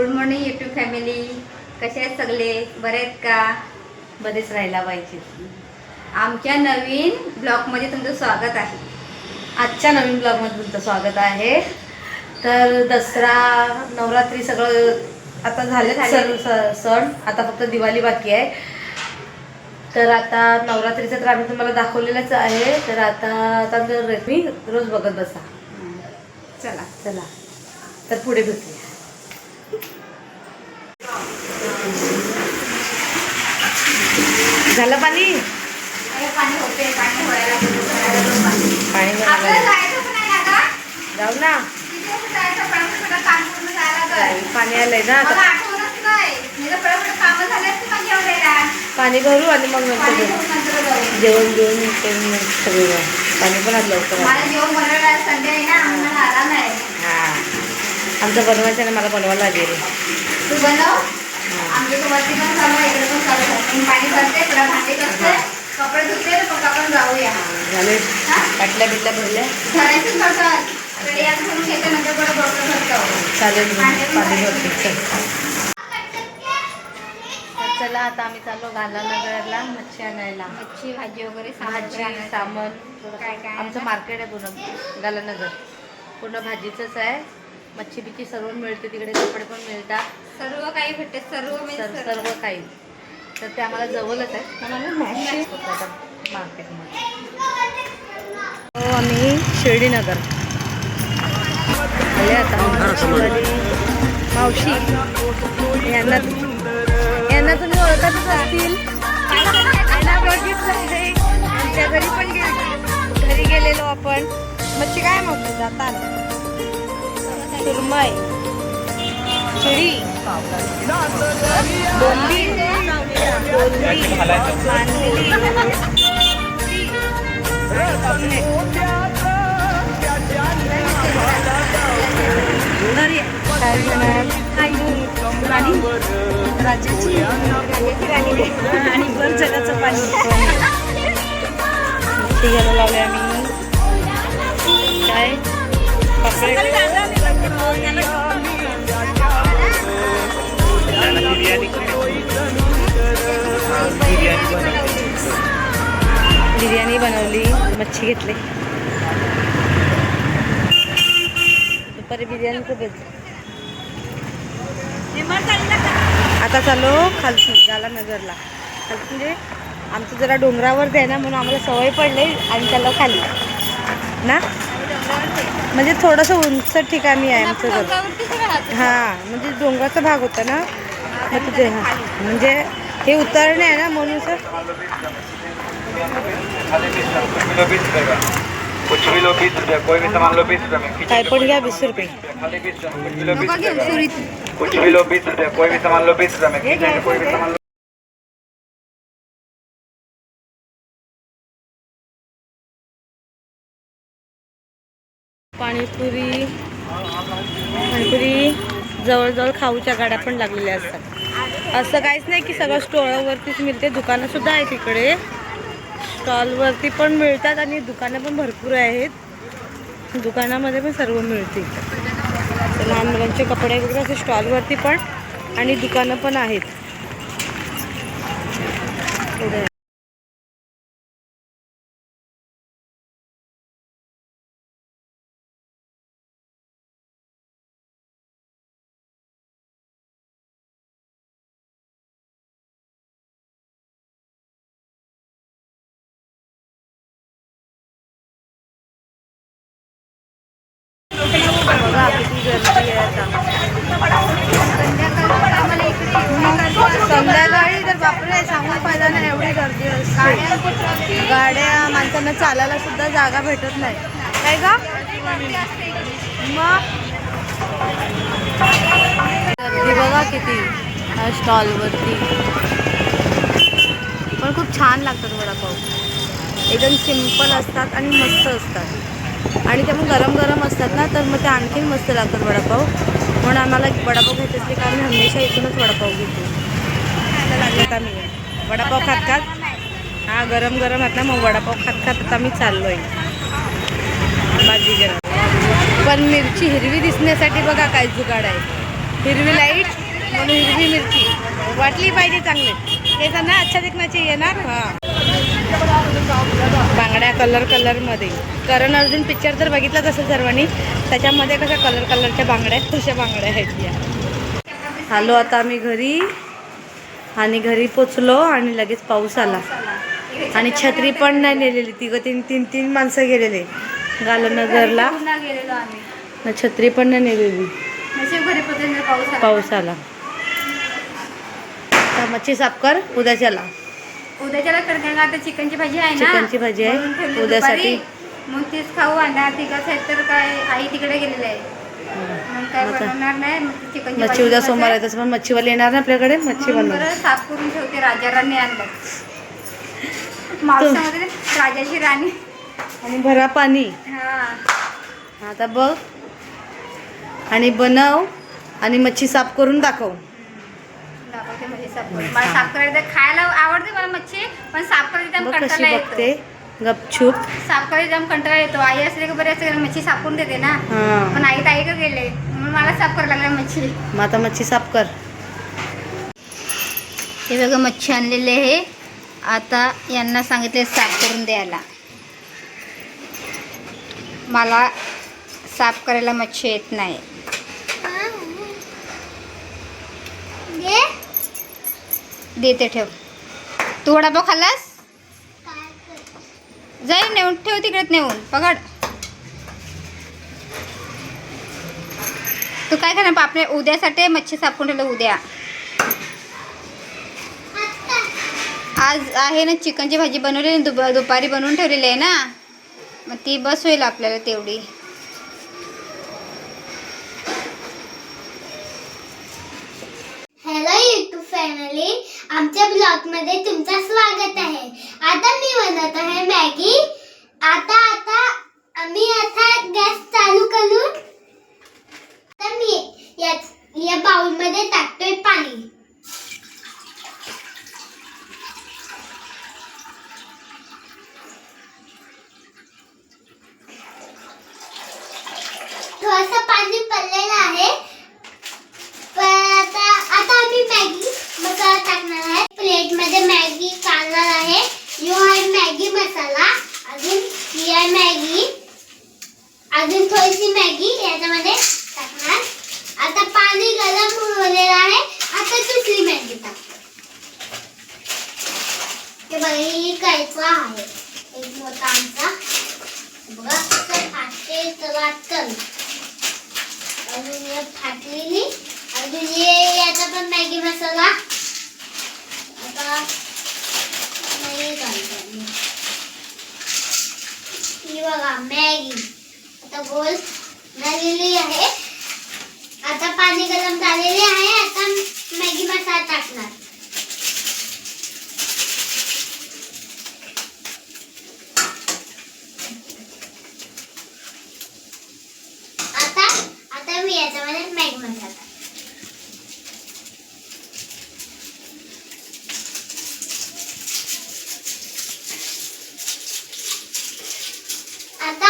Good morning YouTube family. कसे आहेत सगळे? बरे आहेत का? बरेच राहायला पाहिजे. आमच्या नवीन ब्लॉगमध्ये तुमचं स्वागत आहे. आजच्या नवीन ब्लॉगमध्ये तुमचं स्वागत आहे. तर दसरा नवरात्री सगळं आता झाले झाले. सर्व स- सण. आता फक्त दिवाळी बाकी आहे. तर आता नवरात्रीचं तर आम्ही तुम्हाला दाखवलेलंच आहे. तर आता आता रेसिपी रोज बघत बसा. चला. चला. तर पुढे भेटूया झालं पाणी हे पाणी होते पाणी व्हायला भरायला पण पाणी. पाणी आपल्याला भरायला. जायचं पण आहे ना का जाऊ ना किती वाजता जायचं पटापट सगळं काम पूर्ण जायला कर. पाणी आलंय ना मला आता आठवणच नाही नाही तर? पटापट कामं झाले असते माझ्या एवढ्याला. पाणी भरू आणि मग नंतर पाणी जाऊ. जाऊ. जेवण घेऊन सगळे जाऊ. पाणी पण आज लवकर ना हा. आमचं बनवायचं ना मला बनवायला लागेल. तू बनव. आमच्या इथं वरती पण चालू आहे इकडे पण चालू आहे मी पाणी करते थोडा भांडे करते कपडे धुते मग आपण जाऊया. झाले? बाटल्या बिटल्या भरल्या? करून घेते नंतर भरतो. चालेल पण. भरते. चल. आता आम्ही चाललो गांधारनगरला मच्छी आणायला. मच्छी भाजी वगैरे भाजी. सामान. काय काय आमचं मार्केट आहे पूर्ण गालानगर पूर्ण भाजीचंच आहे. मच्छी बिच्छी सर्व मिळते तिकडे कपडे पण मिळतात. सर्व काही भेटते सर्व म्हणजे सर सर्व. सर्व काही. तर ते आम्हाला जवळच आहे. आम्ही मॅच होतो आता मार्केटमध्ये हो आम्ही शिर्डीनगर. आले आता. मावशी. यांना यांना तुम्ही ओळखतच असतील. यांना बघितलं आहे. आमच्या घरी पण गे घरी गेलेलो आपण. मच्छी काय म्हणतो जातात सुरमई. चिडी बोंबी बोलबी मांदेली काय राज्याची आणि वर जगाचं पाणी मच्छी घ्यायला लावले आम्ही काय बिर्याणी बनवली. मच्छी घेतली. दुपारी बिर्याणीचं बेत आता चाललो खालती गालानगरला खालती म्हणजे आमचं जरा डोंगरावरती आहे ना म्हणून आम्हाला सवय पडली आणि चाललो खाली. ना? म्हणजे थोडंसं उंच ठिकाणी आहे आमचं घर. हां म्हणजे डोंगराचा भाग होता ना? तिथे हाँ. ना म्हणून सर कुछ भी लो बीस रुपये कोई भी सामान लो बीस रुपये. में बीस रुपये कुछ भी लो बीस रुपये कोई भी सामान लो बीस जवळजवळ खाऊच्या गाड्या पण लागलेल्या असतात. असं काहीच नाही की सगळं स्टॉलवरतीच मिळते. दुकानंसुद्धा आहेत इकडे. स्टॉलवरती पण मिळतात आणि दुकानं पण भरपूर आहेत. दुकानामध्ये पण सर्व मिळते लहान मुलांचे कपडे वगैरे असे स्टॉलवरती पण आणि दुकानं पण आहेत. गाड्या माणसांना चालायला सुद्धा जागा भेटत नाही. काय का मग? गर्दी बघा किती स्टॉलवरती पण खूप छान लागतात वडापाव एकदम सिंपल असतात आणि मस्त असतात. आणि ते मग गरम गरम असतात ना तर मग ते आणखीन मस्त लागतात वडापाव म्हणून आम्हाला वडापाव घ्यायचं असले कारण हमेशा इथूनच वडापाव घेतो. खायला आम्ही वडापाव खात खात हा गरम गरम आहेत ना मग वडापाव खात खात आता मी चाललोय. भाजी गरम. पण मिरची हिरवी दिसण्यासाठी बघा काय जुगाड आहे. हिरवी लाइट म्हणून हिरवी मिरची. वाटली पाहिजे चांगली. हे त्यांना अच्छा दिखना येणार? हां. बांगड्या कलर कलरमध्ये करण अर्जुन पिक्चर जर बघितलाच असेल सर्वांनी त्याच्यामध्ये कशा कलर कलरच्या बांगड्या आहेत तशा बांगड्या आहेत या. आलो आता आम्ही घरी आणि घरी पोचलो आणि लगेच पाऊस आला. आणि छत्री पण नाही नेलेली. तिघं तीन तीन तीन माणसं गेलेले गालनगरला पुन्हा गेलेलो आम्ही न छत्री पण नाही नेलेली. पाऊस आला. मच्छी साफ कर उद्याच्याला. उद्याच्याला आता चिकनची भाजी आहे ना. चिकनची भाजी आहे. उद्यासाठी. मग तेच खाऊ आणणार तिघाच आहेत तर काय आई तिकडे गेलेले आहे. मग काय बनवणार नाही. मग मच्छी उद्या सोमवार आहे तसं पण मच्छीवाले येणार ना आपल्याकडे? मच्छी बनवणार बरं साफ करून ठेवते राजाराणी आणलं. मावसामध्ये राजाची राणी. आणि भरा पाणी. हा. आता बघ. आणि बनव आणि मच्छी साफ करून दाखव. दाखवते साफ करून. मला साफ खायला आवडते मला मच्छी पण साफ कशी कंटाळा बघते येतो. गपचूप. साफ करायचं जाम कंटाळा येतो. आई असले की बरे असते मच्छी साफ करून देते ना. पण आई ताई का गेले. म्हणून मला साफ करायला लागला मच्छी. मग आता मच्छी साफ कर. हे बघा मच्छी आणलेले आहे. आता यांना सांगितले साफ करून द्यायला. मला साफ करायला मच्छी येत नाही. देते ठेव. तू वडापाव खाल्लास? जाई नेऊन ठेव तिकडेच नेऊन. पकड. तू काय करणार पापणे उद्यासाठी मच्छी साफ करून ठेवलं उद्या. आज आहे ना चिकनची भाजी बनवलेली दुप दुपारी बनवून ठेवलेली आहे ना. मग ती बस होईल आपल्याला तेवढी. हॅलो युट्यूब फॅमिली आमच्या ब्लॉगमध्ये तुमचं स्वागत आहे. आता मी बनवत आहे मॅगी. आता आता आम्ही आता गॅस चालू करून आता मी या या बाउलमध्ये टाकतोय पाणी. थोडंसं पाणी पडलेलं आहे पण आता आता आम्ही मॅगी, मसाला टाकणार आहे प्लेट मध्ये मॅगी काढणार आहे यो आहे मॅगी मसाला। अजून ही आहे मॅगी अजून थोडीशी मॅगी याच्यामध्ये टाकणार आता पाणी गरम होलेलं आहे आता दुसरी मॅगी टाकतो हे बघा एक मोठा आमचा बघा फाटते चल पण मसाला आता नाही घालतो ही बघा मॅगी. आता गोल झालेली आहे. आता पाणी गरम झालेले आहे आता मॅगी मसाला टाकणार.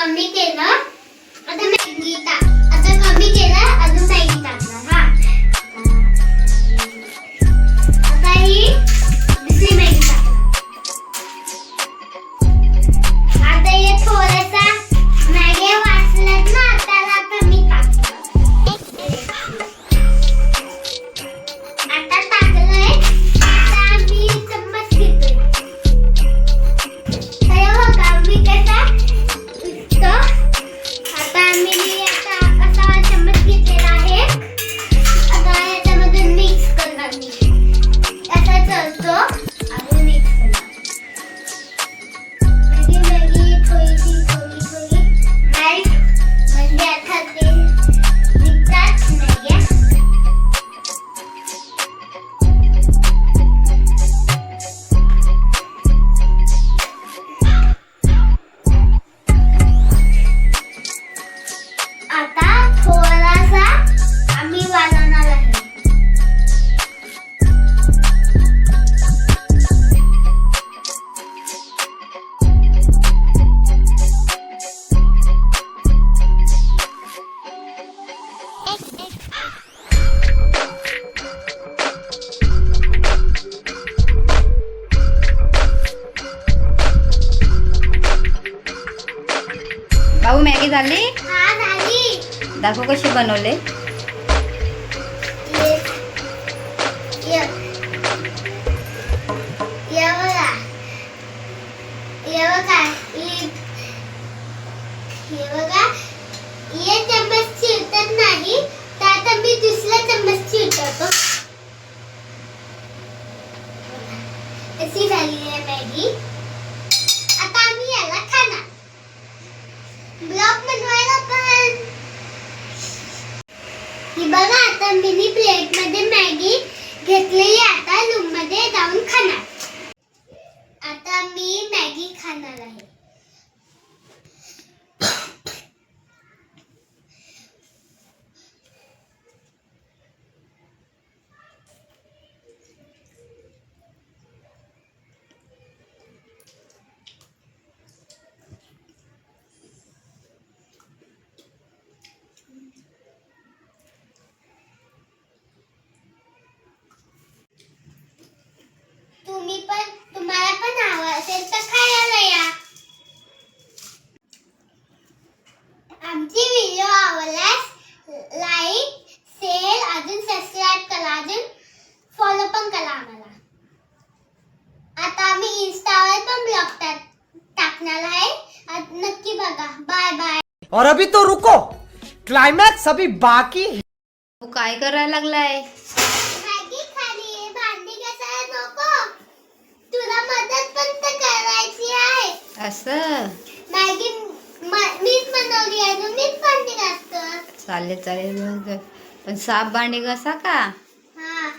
कमी केलं. आता मॅगी टाक आता कमी केलं अजून मॅगी टाक झाली? हा झाली. दाखव कशी बनवले. ये ये ये बघा ये बघा ये हे बघा ये चम्मच चिरतत नाही तर आता मी दुसरा चम्मच चिरतो अशी झाली आहे मॅगी आता आम्ही याला खाणार ब्लॉग बनवायला पण ही बघा आता मिनी प्लेटमध्ये मॅगी घेतलेली आहे रूममध्ये जाऊन खाणार आता मी मॅगी खाणार आहे तुम्ही पण तुम्हाला पण हवं असेल तर खायला या आमची व्हिडिओ आवडल्यास लाईक शेअर अजून सबस्क्राईब करा अजून फॉलो पण करा आम्हाला आता आम्ही इन्स्टावर पण ब्लॉग टाकणार आहे आज नक्की बघा बाय बाय और अभी तो रुको। क्लाइमैक्स अभी बाकी है। तू काय करायला लागलाय? मॅगी खाली भांडी घासायला नको. तुला मदत पण तर करायची आहे. असं? मॅगी म- मीच बनवली आहे. ना मीच भांडी घासतो चालेल चालेल. पण साप भांडी कसा का? हा.